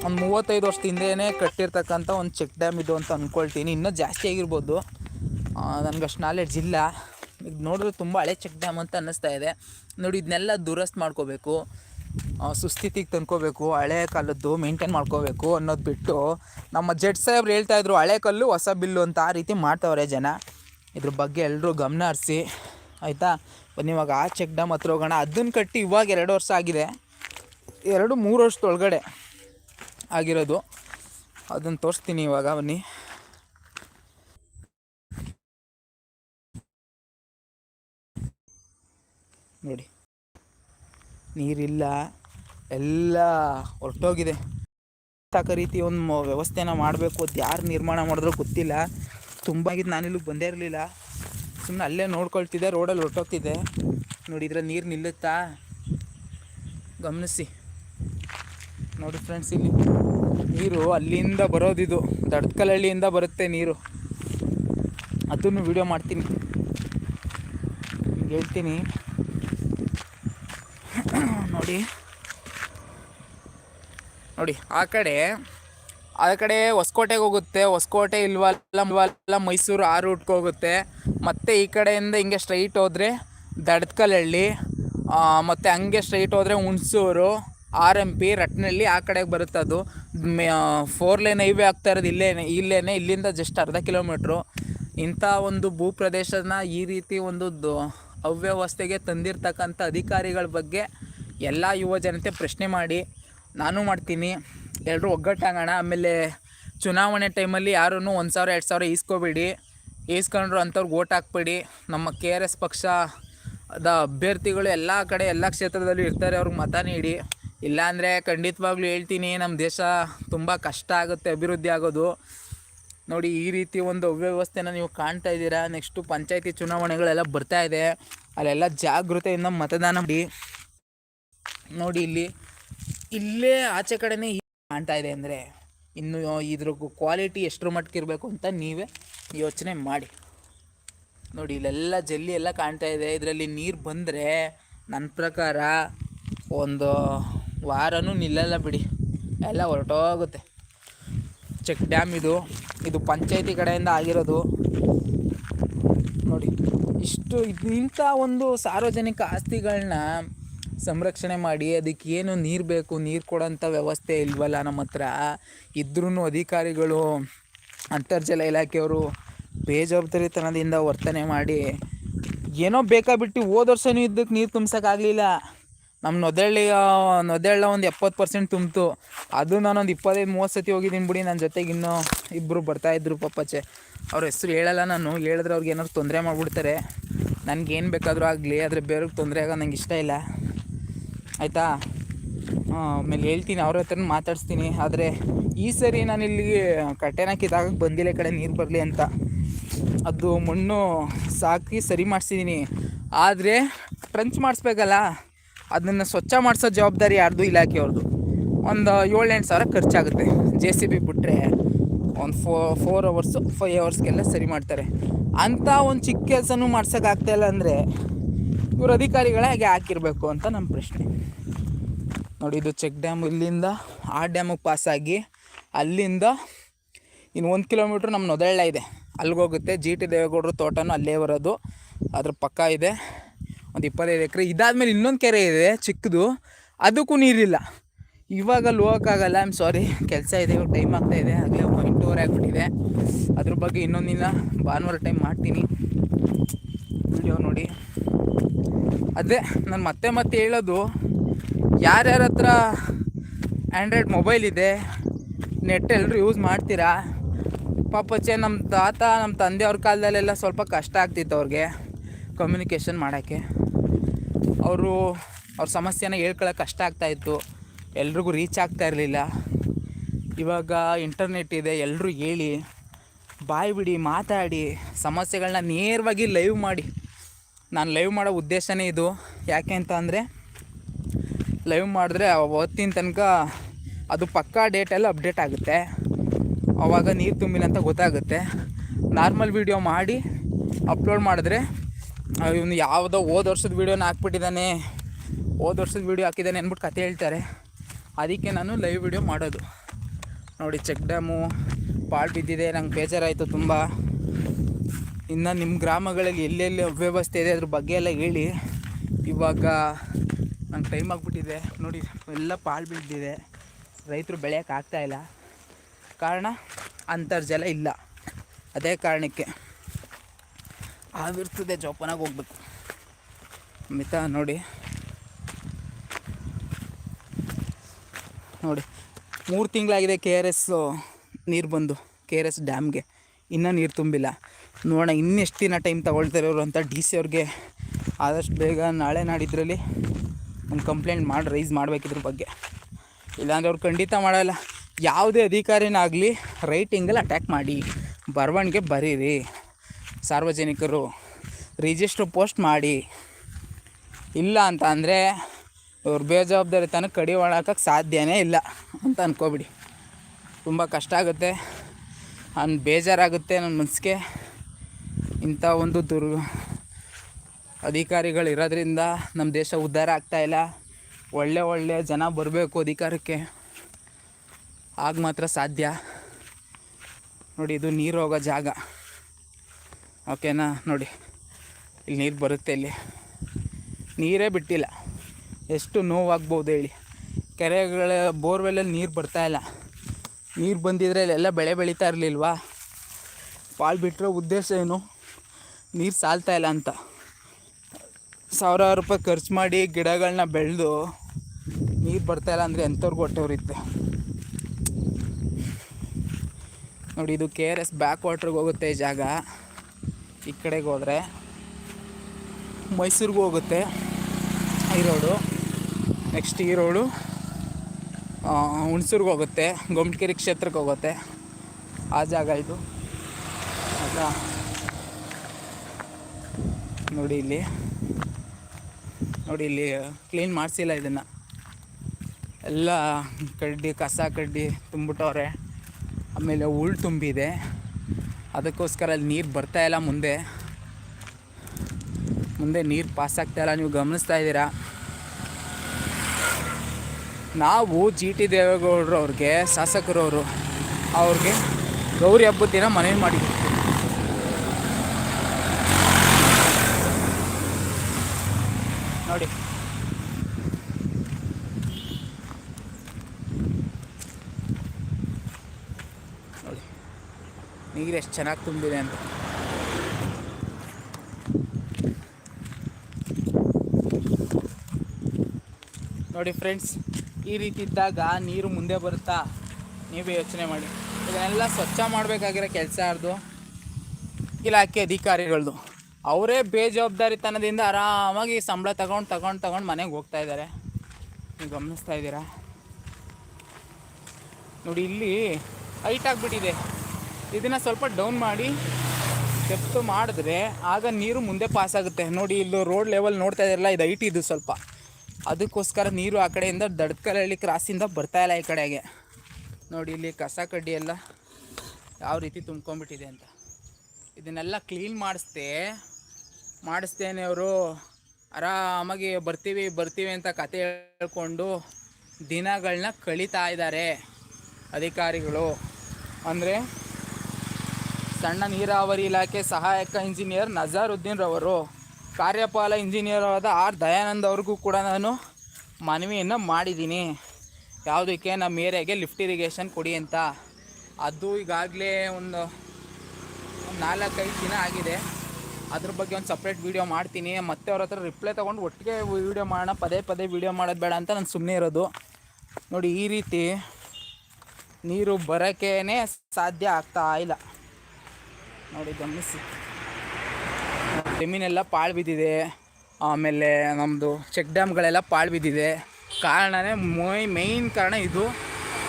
ಒಂದು ಮೂವತ್ತೈದು ವರ್ಷದ ಹಿಂದೆಯೇ ಕಟ್ಟಿರ್ತಕ್ಕಂಥ ಒಂದು ಚೆಕ್ ಡ್ಯಾಮ್ ಇದು ಅಂತ ಅಂದ್ಕೊಳ್ತೀನಿ ಇನ್ನೂ ಜಾಸ್ತಿ ಆಗಿರ್ಬೋದು. ನನಗೆ ಅಷ್ಟು ನಾಲೆಡ್ಜ್ ಇಲ್ಲ. ಇದು ನೋಡಿದ್ರೆ ತುಂಬ ಹಳೆ ಚೆಕ್ ಡ್ಯಾಮ್ ಅಂತ ಅನ್ನಿಸ್ತಾ ಇದೆ. ನೋಡಿ ಇದನ್ನೆಲ್ಲ ದುರಸ್ತ್ ಮಾಡ್ಕೋಬೇಕು. ಸುಸ್ಥಿತಿಗೆ ತಂದ್ಕೋಬೇಕು. ಹಳೆ ಕಾಲದ್ದು ಮೇಂಟೈನ್ ಮಾಡ್ಕೋಬೇಕು ಅನ್ನೋದು ಬಿಟ್ಟು ನಮ್ಮ ಜಡ್ ಸಾಹೇಬ್ರು ಹೇಳ್ತಾ ಇದ್ರು, ಹಳೆ ಕಲ್ಲು, ಹೊಸ ಬಿಲ್ಲು ಅಂತ ಆ ರೀತಿ ಮಾಡ್ತವ್ರೆ ಜನ. ಇದ್ರ ಬಗ್ಗೆ ಎಲ್ಲರೂ ಗಮನ ಹರಿಸಿ. ಆಯಿತಾ? ಬನ್ನಿ, ಇವಾಗ ಆ ಚೆಕ್ ಡ್ಯಾಮ್ ಹತ್ರ ಹೋಗೋಣ. ಅದನ್ನು ಕಟ್ಟಿ ಇವಾಗ ಎರಡು ವರ್ಷ ಆಗಿದೆ. ಎರಡು, ಮೂರು ವರ್ಷದೊಳಗಡೆ ಆಗಿರೋದು. ಅದನ್ನು ತೋರಿಸ್ತೀನಿ ಇವಾಗ, ಬನ್ನಿ. ನೋಡಿ. ನೀರಿಲ್ಲ. ಎಲ್ಲ ಹೊರಟೋಗಿದೆ. ತಕ್ಕ ರೀತಿ ಒಂದು ವ್ಯವಸ್ಥೆನ ಮಾಡಬೇಕು ಅದು ಯಾರು ನಿರ್ಮಾಣ ಮಾಡಿದ್ರೂ ಗೊತ್ತಿಲ್ಲ. ತುಂಬ ಆಗಿದ್ದು ನಾನಿಲ್ಲಿ ಬಂದೇ ಇರಲಿಲ್ಲ. ಸುಮ್ಮನೆ ಅಲ್ಲೇ ನೋಡ್ಕೊಳ್ತಿದ್ದೆ, ರೋಡಲ್ಲಿ ಹೊರಟೋಗ್ತಿದ್ದೆ. ನೋಡಿ, ಇದ್ರಲ್ಲಿ ನೀರು ನಿಲ್ಲುತ್ತಾ? ಗಮನಿಸಿ. ನೋಡಿ ಫ್ರೆಂಡ್ಸ್, ಇಲ್ಲಿ ನೀರು ಅಲ್ಲಿಂದ ಬರೋದಿದು ದಡ್ಕಲಹಳ್ಳಿಯಿಂದ ಬರುತ್ತೆ ನೀರು. ಅದನ್ನು ವಿಡಿಯೋ ಮಾಡ್ತೀನಿ. ಹೇಳ್ತೀನಿ. ನೋಡಿ. ನೋಡಿ, ಆ ಕಡೆ ಆ ಕಡೆ ಹೊಸಕೋಟೆಗೆ ಹೋಗುತ್ತೆ. ಹೊಸಕೋಟೆ ಇಲ್ವಲ್ಲ ಮೈಸೂರು ಆ ರೂಟ್ಗೆ ಹೋಗುತ್ತೆ. ಮತ್ತು ಈ ಕಡೆಯಿಂದ ಹಿಂಗೆ ಸ್ಟ್ರೈಟ್ ಹೋದರೆ ದಡ್ಕಲಹಳ್ಳಿ ಮತ್ತು ಹಂಗೆ ಸ್ಟ್ರೈಟ್ ಹೋದರೆ Hunsur, R M P Ratnalli ಆ ಕಡೆಗೆ ಬರುತ್ತೆ ಅದು. ಫೋರ್ ಲೈನ್ ಹೈವೇ ಆಗ್ತಾ ಇರೋದು ಇಲ್ಲೇ ಇಲ್ಲೇನೆ ಇಲ್ಲಿಂದ ಜಸ್ಟ್ ಅರ್ಧ ಕಿಲೋಮೀಟ್ರು ಇಂಥ ಒಂದು ಭೂಪ್ರದೇಶನ ಈ ರೀತಿ ಒಂದು ಅವ್ಯವಸ್ಥೆಗೆ ತಂದಿರ್ತಕ್ಕಂಥ ಅಧಿಕಾರಿಗಳ ಬಗ್ಗೆ ಎಲ್ಲ ಯುವ ಜನತೆ ಪ್ರಶ್ನೆ ಮಾಡಿ. ನಾನು ಮಾಡ್ತೀನಿ. ಎಲ್ಲರೂ ಒಗ್ಗಟ್ಟಾಗೋಣ ಆಮೇಲೆ ಚುನಾವಣೆ ಟೈಮಲ್ಲಿ ಯಾರೂ ಒಂದು ಸಾವಿರ, ಎರಡು ಸಾವಿರ ಈಸ್ಕೋಬೇಡಿ. ಈಸ್ಕೊಂಡ್ರು ಅಂಥವ್ರಿಗೆ ಓಟ್ ಹಾಕ್ಬೇಡಿ. ನಮ್ಮ ಕೆ ಆರ್ ಎಸ್ ಪಕ್ಷದ ಅಭ್ಯರ್ಥಿಗಳು ಎಲ್ಲ ಕಡೆ, ಎಲ್ಲ ಕ್ಷೇತ್ರದಲ್ಲೂ ಇರ್ತಾರೆ. ಅವ್ರಿಗೆ ಮತ ನೀಡಿ. ಇಲ್ಲಾಂದರೆ ಖಂಡಿತವಾಗ್ಲೂ ಹೇಳ್ತೀನಿ ನಮ್ಮ ದೇಶ ತುಂಬ ಕಷ್ಟ ಆಗುತ್ತೆ, ಅಭಿವೃದ್ಧಿ ಆಗೋದು. ನೋಡಿ, ಈ ರೀತಿ ಒಂದು ಅವ್ಯವಸ್ಥೆನ ನೀವು ಕಾಣ್ತಾ ಇದ್ದೀರಾ. ನೆಕ್ಸ್ಟು ಪಂಚಾಯತಿ ಚುನಾವಣೆಗಳೆಲ್ಲ ಬರ್ತಾ ಇದೆ. ಅಲ್ಲೆಲ್ಲ ಜಾಗೃತೆಯಿಂದ ಮತದಾನ ಮಾಡಿ. ನೋಡಿ, ಇಲ್ಲಿ, ಇಲ್ಲೇ ಆಚೆ ಕಡೆನೇ ಕಾಣ್ತಾ ಇದೆ ಅಂದರೆ ಇನ್ನು ಇದ್ರ ಕ್ವಾಲಿಟಿ ಎಷ್ಟರ ಮಟ್ಟಿಗೆ ಇರಬೇಕು ಅಂತ ನೀವೇ ಯೋಚನೆ ಮಾಡಿ. ನೋಡಿ, ಇಲ್ಲೆಲ್ಲ ಜಲ್ಲಿ ಎಲ್ಲ ಕಾಣ್ತಾ ಇದೆ. ಇದರಲ್ಲಿ ನೀರು ಬಂದರೆ ನನ್ನ ಪ್ರಕಾರ ಒಂದು ವಾರನೂ ನಿಲ್ಲಲ್ಲ ಬಿಡಿ. ಎಲ್ಲ ಹೊರಟೋಗುತ್ತೆ. ಚೆಕ್ ಡ್ಯಾಮ್ ಇದು. ಇದು ಪಂಚಾಯತಿ ಕಡೆಯಿಂದ ಆಗಿರೋದು. ನೋಡಿ, ಇಷ್ಟು ಇಂಥ ಒಂದು ಸಾರ್ವಜನಿಕ ಆಸ್ತಿಗಳನ್ನ ಸಂರಕ್ಷಣೆ ಮಾಡಿ, ಅದಕ್ಕೆ ಏನು ನೀರು ಬೇಕು, ನೀರು ಕೊಡೋಂಥ ವ್ಯವಸ್ಥೆ ಇಲ್ವಲ್ಲ ನಮ್ಮ ಹತ್ರ. ಇದ್ರೂ ಅಧಿಕಾರಿಗಳು, ಅಂತರ್ಜಲ ಇಲಾಖೆಯವರು ಬೇಜವಾಬ್ದಾರಿತನದಿಂದ ವರ್ತನೆ ಮಾಡಿ, ಏನೋ ಬೇಕಾಬಿಟ್ಟು ಹೋದ ವರ್ಷನೂ ಇದ್ದಕ್ಕೆ ನೀರು ತುಂಬಿಸೋಕ್ಕಾಗಲಿಲ್ಲ ನಮ್ಮ ನೊದಳ್ಳಿ ನೊದಳ್ಳ ಒಂದು ಎಪ್ಪತ್ತು ಪರ್ಸೆಂಟ್ ತುಂಬಿತು. ಅದು ನಾನೊಂದು ಇಪ್ಪತ್ತೈದು, ಮೂವತ್ತು ಸತಿ ಹೋಗಿದ್ದೀನಿ ಬಿಡಿ ನನ್ನ ಜೊತೆಗೆ ಇನ್ನೂ ಇಬ್ಬರು ಬರ್ತಾಯಿದ್ರು ಪಪ್ಪಚ್ಚೆ ಅವ್ರ ಹೆಸ್ರು ಹೇಳಲ್ಲ ನಾನು, ಹೇಳಿದ್ರೆ ಅವ್ರಿಗೆ ಏನಾದ್ರು ತೊಂದರೆ ಮಾಡಿಬಿಡ್ತಾರೆ. ನನಗೇನು ಬೇಕಾದರೂ ಆಗಲಿ, ಆದರೆ ಬೇರೆ ತೊಂದರೆ ಆಗೋ ನಂಗೆ ಇಷ್ಟ ಇಲ್ಲ. ಆಯಿತಾ? ಆಮೇಲೆ ಹೇಳ್ತೀನಿ, ಅವ್ರ ಹತ್ರ ಮಾತಾಡಿಸ್ತೀನಿ. ಆದರೆ, ಈ ಸರಿ ನಾನು ಇಲ್ಲಿ ಕಟ್ಟೆನ ಕಿದಾಗ ಬಂದಿಲ್ಲ ಕಡೆ, ನೀರು ಬರಲಿ ಅಂತ. ಅದು ಮಣ್ಣು ಸಾಕಿ ಸರಿ ಮಾಡಿಸಿದ್ದೀನಿ ಆದರೆ, ಟ್ರಂಚ್ ಮಾಡಿಸ್ಬೇಕಲ್ಲ? ಅದನ್ನು ಸ್ವಚ್ಛ ಮಾಡಿಸೋ ಜವಾಬ್ದಾರಿ ಯಾರ್ದು? ಇಲಾಖೆಯವ್ರದ್ದು ಒಂದು ಏಳೆಂಟು ಸಾವಿರ ಖರ್ಚಾಗುತ್ತೆ. ಜೆ ಸಿ ಬಿ ಬಿಟ್ಟರೆ ಒಂದು ಫೋ ಫೋರ್ ಅವರ್ಸು ಫೈವ್ ಅವರ್ಸ್ಗೆಲ್ಲ ಸರಿ ಮಾಡ್ತಾರೆ. ಅಂಥ ಒಂದು ಚಿಕ್ಕ ಕೆಲಸನೂ ಮಾಡ್ಸೋಕ್ಕಾಗ್ತಾಯಿಲ್ಲ ಅಂದರೆ ಇವ್ರ ಅಧಿಕಾರಿಗಳೇ ಹಾಗೆ ಹಾಕಿರಬೇಕು ಅಂತ ನಮ್ಮ ಪ್ರಶ್ನೆ. ನೋಡಿ, ಇದು ಚೆಕ್ ಡ್ಯಾಮ್ ಇಲ್ಲಿಂದ, ಆ ಡ್ಯಾಮಿಗೆ ಪಾಸಾಗಿ ಅಲ್ಲಿಂದ ಇನ್ನು ಒಂದು ಕಿಲೋಮೀಟ್ರ್ ನಮ್ಮ ನೊದಳ್ಳ ಇದೆ. ಅಲ್ಲಿಗೋಗುತ್ತೆ ಜಿ ಟಿ ದೇವೇಗೌಡರು ತೋಟನೂ ಅಲ್ಲೇ ಬರೋದು. ಅದ್ರ ಪಕ್ಕ ಇದೆ. ಒಂದು ಇಪ್ಪತ್ತೈದು ಎಕರೆ. ಇದಾದಮೇಲೆ ಇನ್ನೊಂದು ಕೆರೆ ಇದೆ, ಚಿಕ್ಕದು. ಅದಕ್ಕೂ ನೀರಿಲ್ಲ. ಇವಾಗ ಅಲ್ಲಿ ಹೋಗೋಕ್ಕಾಗಲ್ಲ. ಐಮ್ ಸಾರಿ ಕೆಲಸ ಇದೆ. ಇವಾಗ ಟೈಮ್ ಆಗ್ತಾ ಇದೆ. ಆಗಲೇ ಎಂಟೂವರೆ ಆಗಿಬಿಟ್ಟಿದೆ. ಅದ್ರ ಬಗ್ಗೆ ಇನ್ನೊಂದಿನ ಭಾನುವಾರ ಟೈಮ್ ಮಾಡ್ತೀನಿ. ವಿಡಿಯೋ ನೋಡಿ. ಅದೇ ನಾನು ಮತ್ತೆ ಮತ್ತೆ ಹೇಳೋದು, ಯಾರ್ಯಾರ ಹತ್ರ ಆ್ಯಂಡ್ರಾಯ್ಡ್ ಮೊಬೈಲ್ ಇದೆ ನೆಟ್ ಎಲ್ಲರೂ ಯೂಸ್ ಮಾಡ್ತೀರಾ? ಪಾಪಚ್ಚೆ ನಮ್ಮ ತಾತ ನಮ್ಮ ತಂದೆಯವ್ರ ಕಾಲದಲ್ಲೆಲ್ಲ ಸ್ವಲ್ಪ ಕಷ್ಟ ಆಗ್ತಿತ್ತು ಅವ್ರಿಗೆ ಕಮ್ಯುನಿಕೇಷನ್ ಮಾಡೋಕ್ಕೆ. ಅವರು, ಅವ್ರ ಸಮಸ್ಯೆನ ಹೇಳ್ಕೊಳ್ಳೋಕೆ ಕಷ್ಟ ಆಗ್ತಾಯಿತ್ತು ಎಲ್ರಿಗೂ ರೀಚ್ ಆಗ್ತಾ ಇರಲಿಲ್ಲ. ಇವಾಗ ಇಂಟರ್ನೆಟ್ ಇದೆ ಎಲ್ಲರೂ ಹೇಳಿ. ಬಾಯ್ ಬಿಡಿ ಮಾತಾಡಿ ಸಮಸ್ಯೆಗಳನ್ನ ನೇರವಾಗಿ ಲೈವ್ ಮಾಡಿ. ನಾನು ಲೈವ್ ಮಾಡೋ ಉದ್ದೇಶನೇ ಇದು. ಯಾಕೆ ಅಂತ ಅಂದರೆ ಲೈವ್ ಮಾಡಿದ್ರೆ ಅವತ್ತಿನ ತನಕ ಅದು ಪಕ್ಕಾ ಡೇಟೆಲ್ಲ ಅಪ್ಡೇಟ್ ಆಗುತ್ತೆ. ಆವಾಗ ನೀರು ತುಂಬಿಲ್ಲ ಅಂತ ಗೊತ್ತಾಗುತ್ತೆ. ನಾರ್ಮಲ್ ವೀಡಿಯೋ ಮಾಡಿ ಅಪ್ಲೋಡ್ ಮಾಡಿದ್ರೆ ಇವನು ಯಾವುದೋ ಹೋದ ವರ್ಷದ ವೀಡಿಯೋನ ಹಾಕ್ಬಿಟ್ಟಿದ್ದಾನೆ ಹೋದ ವರ್ಷದ ವೀಡಿಯೋ ಹಾಕಿದ್ದಾನೆ ಅಂದ್ಬಿಟ್ಟು ಕತೆ ಹೇಳ್ತಾರೆ. ಅದಕ್ಕೆ ನಾನು ಲೈವ್ ವೀಡಿಯೋ ಮಾಡೋದು. ನೋಡಿ, ಚೆಕ್ ಡ್ಯಾಮು ಪಾಳು ಬಿದ್ದಿದೆ ನಂಗೆ ಬೇಜಾರಾಯಿತು ತುಂಬ. ಇನ್ನು ನಿಮ್ಮ ಗ್ರಾಮಗಳಲ್ಲಿ ಎಲ್ಲೆಲ್ಲಿ ಅವ್ಯವಸ್ಥೆ ಇದೆ ಅದ್ರ ಬಗ್ಗೆ ಎಲ್ಲ ಹೇಳಿ. ಇವಾಗ ನಂಗೆ ಟೈಮ್ ಆಗಿಬಿಟ್ಟಿದೆ. ನೋಡಿ, ಎಲ್ಲ ಪಾಳು ಬಿದ್ದಿದೆ ರೈತರು ಬೆಳೆಯೋಕೆ ಆಗ್ತಾಯಿಲ್ಲ ಕಾರಣ ಅಂತರ್ಜಲ ಇಲ್ಲ. ಅದೇ ಕಾರಣಕ್ಕೆ ಆಗಿರ್ತದೆ ಜೋಪಾನಾಗಿ ಹೋಗ್ಬೇಕು. ಮಿತ ನೋಡಿ. ನೋಡಿ, ಮೂರು ತಿಂಗಳಾಗಿದೆ ಕೆ ಆರ್ ಎಸ್ ನೀರು ಬಂದು ಕೆ ಆರ್ ಎಸ್ ಡ್ಯಾಮ್ಗೆ. ಇನ್ನೂ ನೀರು ತುಂಬಿಲ್ಲ. ನೋಡೋಣ ಇನ್ನೆಷ್ಟು ದಿನ ಟೈಮ್ ತಗೊಳ್ತಾರೆ ಅವರು ಅಂತ ಡಿ ಸಿ ಅವ್ರಿಗೆ ಆದಷ್ಟು ಬೇಗ ನಾಳೆ ನಾಡಿದ್ರಲ್ಲಿ ಒಂದು ಕಂಪ್ಲೇಂಟ್ ಮಾಡಿ ರೈಸ್ ಮಾಡಬೇಕಿದ್ರ ಬಗ್ಗೆ. ಇಲ್ಲಾಂದ್ರೆ ಅವ್ರು ಖಂಡಿತ ಮಾಡೋಲ್ಲ. ಯಾವುದೇ ಅಧಿಕಾರಿನಾಗಲಿ ರೈಟಿಂಗಲ್ಲಿ ಅಟ್ಯಾಕ್ ಮಾಡಿ. ಬರವಣಿಗೆ ಬರೀರಿ. ಸಾರ್ವಜನಿಕರು ರಿಜಿಸ್ಟ್ರ್ ಪೋಸ್ಟ್ ಮಾಡಿ. ಇಲ್ಲ ಅಂತ ಅಂದರೆ ಇವ್ರು ಬೇಜವಾಬ್ದಾರಿ ತನಕ ಸಾಧ್ಯವೇ ಇಲ್ಲ ಅಂತ ಅನ್ಕೋಬಿಡಿ. ತುಂಬ ಕಷ್ಟ ಆಗುತ್ತೆ. ನಾನು ಬೇಜಾರಾಗುತ್ತೆ ನನ್ನ ಮನಸ್ಸಿಗೆ ಇಂಥ ಒಂದು ದುರ್ ಅಧಿಕಾರಿಗಳು ಇರೋದ್ರಿಂದ ನಮ್ಮ ದೇಶ ಉದ್ಧಾರ ಆಗ್ತಾಯಿಲ್ಲ ಒಳ್ಳೆ ಒಳ್ಳೆ ಜನ ಬರಬೇಕು ಅಧಿಕಾರಕ್ಕೆ. ಆಗ ಮಾತ್ರ ಸಾಧ್ಯ. ನೋಡಿ, ಇದು ನೀರು ಹೋಗೋ ಜಾಗ ಓಕೆನಾ ನೋಡಿ, ಇಲ್ಲಿ ನೀರು ಬರುತ್ತೆ ಇಲ್ಲಿ. ನೀರೇ ಬಿಟ್ಟಿಲ್ಲ. ಎಷ್ಟು ನೋವಾಗ್ಬೋದು ಹೇಳಿ. ಕೆರೆಗಳ ಬೋರ್ವೆಲ್ಲಲ್ಲಿ ನೀರು ಬರ್ತಾಯಿಲ್ಲ ನೀರು ಬಂದಿದ್ರೆ ಇಲ್ಲೆಲ್ಲ ಬೆಳೆ ಬೆಳೀತಾ ಇರಲಿಲ್ವಾ? ಪಾಳು ಬಿಟ್ಟರೆ ಉದ್ದೇಶ ಏನು? ನೀರು ಸಾಲ್ತಾ ಇಲ್ಲ ಅಂತ. ಸಾವಿರಾರು ರೂಪಾಯಿ ಖರ್ಚು ಮಾಡಿ ಗಿಡಗಳನ್ನ ಬೆಳೆದು ನೀರು ಬರ್ತಾ ಇಲ್ಲ ಅಂದರೆ ಎಂಥವ್ರಿಗೆ ಹೊಟ್ಟೆವ್ರಿತ್ತೆ ನೋಡಿ, ಇದು ಕೆ ಆರ್ ಎಸ್ ಬ್ಯಾಕ್ ವಾಟ್ರಿಗೆ ಹೋಗುತ್ತೆ ಈ ಜಾಗ. ಈ ಕಡೆಗೆ ಹೋದರೆ ಮೈಸೂರಿಗೂ ಹೋಗುತ್ತೆ. ಈ ರೋಡು ನೆಕ್ಸ್ಟ್ ಈ ರೋಡು ಹುಣಸೂರ್ಗೆ ಹೋಗುತ್ತೆ ಗೊಮ್ಟಗಿರಿ ಕ್ಷೇತ್ರಕ್ಕೆ ಹೋಗುತ್ತೆ. ಆ ಜಾಗ ಇದು. ಆಯಿತಾ ನೋಡಿ ಇಲ್ಲಿ. ನೋಡಿ ಇಲ್ಲಿ, ಕ್ಲೀನ್ ಮಾಡಿಸಿಲ್ಲ ಇದನ್ನು. ಎಲ್ಲ ಕಡ್ಡಿ, ಕಸ ಕಡ್ಡಿ ತುಂಬಿಟ್ಟವ್ರೆ ಆಮೇಲೆ ಉಳ್ ತುಂಬಿದೆ. ಅದಕ್ಕೋಸ್ಕರ ಅಲ್ಲಿ ನೀರು ಬರ್ತಾ ಇಲ್ಲ ಮುಂದೆ. ಮುಂದೆ ನೀರು ಪಾಸ್ ಆಗ್ತಾಯಿಲ್ಲ ನೀವು ಗಮನಿಸ್ತಾ ಇದ್ದೀರಾ? ನಾವು ಜಿ ಟಿ ದೇವೇಗೌಡರು ಅವ್ರಿಗೆ, ಶಾಸಕರವರು ಅವ್ರಿಗೆ ಗೌರಿ ಹಬ್ಬದ ದಿನ ಮನವಿ ಮಾಡಿದ್ವಿ. ನೋಡಿ. ನೋಡಿ. ನೀರು ಎಷ್ಟು ಚೆನ್ನಾಗಿ ತುಂಬಿದೆ ಅಂತ. ನೋಡಿ ಫ್ರೆಂಡ್ಸ್. ಈ ರೀತಿ ಇದ್ದಾಗ ನೀರು ಮುಂದೆ ಬರುತ್ತಾ? ನೀವೇ ಯೋಚನೆ ಮಾಡಿ. ಇದನ್ನೆಲ್ಲ ಸ್ವಚ್ಛ ಮಾಡಬೇಕಾಗಿರೋ ಕೆಲಸ ಯಾರ್ದು? ಇಲಾಖೆ ಅಧಿಕಾರಿಗಳದು. ಅವರೇ ಬೇಜವಾಬ್ದಾರಿತನದಿಂದ ಆರಾಮಾಗಿ ಸಂಬಳ ತಗೊಂಡು ತಗೊಂಡು ತಗೊಂಡು ಮನೆಗೆ ಹೋಗ್ತಾ ಇದ್ದಾರೆ. ನೀವು ಗಮನಿಸ್ತಾ ಇದ್ದೀರಾ? ನೋಡಿ, ಇಲ್ಲಿ ಹೈಟ್ ಆಗಿಬಿಟ್ಟಿದೆ. ಇದನ್ನು ಸ್ವಲ್ಪ ಡೌನ್ ಮಾಡಿ ಡೆಪ್ತ್ ಮಾಡಿದ್ರೆ ಆಗ ನೀರು ಮುಂದೆ ಪಾಸ್ ಆಗುತ್ತೆ ನೋಡಿ, ಇಲ್ಲಿ ರೋಡ್ ಲೆವೆಲ್ ನೋಡ್ತಾ ಇದ್ದಾರಲ್ಲ ಇದು ಹೈಟ್ ಇದು ಸ್ವಲ್ಪ. ಅದಕ್ಕೋಸ್ಕರ ನೀರು ಆ ಕಡೆಯಿಂದ ದಡ್ಕಲಹಳ್ಳಿ ಕ್ರಾಸಿಂದ ಬರ್ತಾ ಇಲ್ಲ ಈ ಕಡೆಗೆ. ನೋಡಿ ಇಲ್ಲಿ ಕಸ ಕಡ್ಡಿ ಎಲ್ಲ ಯಾವ ರೀತಿ ತುಂಬ್ಕೊಂಡ್ಬಿಟ್ಟಿದೆ ಅಂತ. ಇದನ್ನೆಲ್ಲ ಕ್ಲೀನ್ ಮಾಡಿಸ್ದೆ, ಮಾಡಿಸ್ತೇನೆ ಅವರು. ಆರಾಮಾಗಿ ಬರ್ತೀವಿ ಬರ್ತೀವಿ ಅಂತ ಕತೆ ಹೇಳ್ಕೊಂಡು ದಿನಗಳನ್ನ ಕಳೀತಾ ಇದ್ದಾರೆ ಅಧಿಕಾರಿಗಳು. ಅಂದರೆ ಸಣ್ಣ ನೀರಾವರಿ ಇಲಾಖೆ ಸಹಾಯಕ ಇಂಜಿನಿಯರ್ ನಜಾರುದ್ದೀನ್ ರವರು. ಕಾರ್ಯಪಾಲ ಇಂಜಿನಿಯರ್ ಆದ ಆರ್ ದಯಾನಂದ್ ಅವ್ರಿಗೂ ಕೂಡ ನಾನು ಮನವಿಯನ್ನು ಮಾಡಿದ್ದೀನಿ. ಯಾವುದಕ್ಕೆ ನಮ್ಮ ಏರಿಯಾಗೆ ಲಿಫ್ಟ್ ಇರಿಗೇಷನ್ ಕೊಡಿ ಅಂತ. ಅದು ಈಗಾಗಲೇ ಒಂದು ನಾಲ್ಕೈದು ದಿನ ಆಗಿದೆ. ಅದ್ರ ಬಗ್ಗೆ ಒಂದು ಸಪ್ರೇಟ್ ವೀಡಿಯೋ ಮಾಡ್ತೀನಿ. ಮತ್ತೆ ಅವ್ರ ಹತ್ರ ರಿಪ್ಲೈ ತೊಗೊಂಡು ಒಟ್ಟಿಗೆ ವೀಡಿಯೋ ಮಾಡೋಣ, ಪದೇ ಪದೇ ವೀಡಿಯೋ ಮಾಡೋದು ಬೇಡ ಅಂತ ನಾನು ಸುಮ್ಮನೆ ಇರೋದು. ನೋಡಿ, ಈ ರೀತಿ ನೀರು ಬರೋಕ್ಕೇ ಸಾಧ್ಯ ಆಗ್ತಾ ಇಲ್ಲ. ನೋಡಿ, ಗಮನಿಸಿ. ಜಮೀನೆಲ್ಲ ಪಾಳು ಬಿದ್ದಿದೆ. ಆಮೇಲೆ ನಮ್ಮದು ಚೆಕ್ ಡ್ಯಾಮ್ಗಳೆಲ್ಲ ಪಾಳು ಬಿದ್ದಿದೆ. ಕಾರಣನೇ ಮೈ ಮೇಯ್ನ್ ಕಾರಣ ಇದು.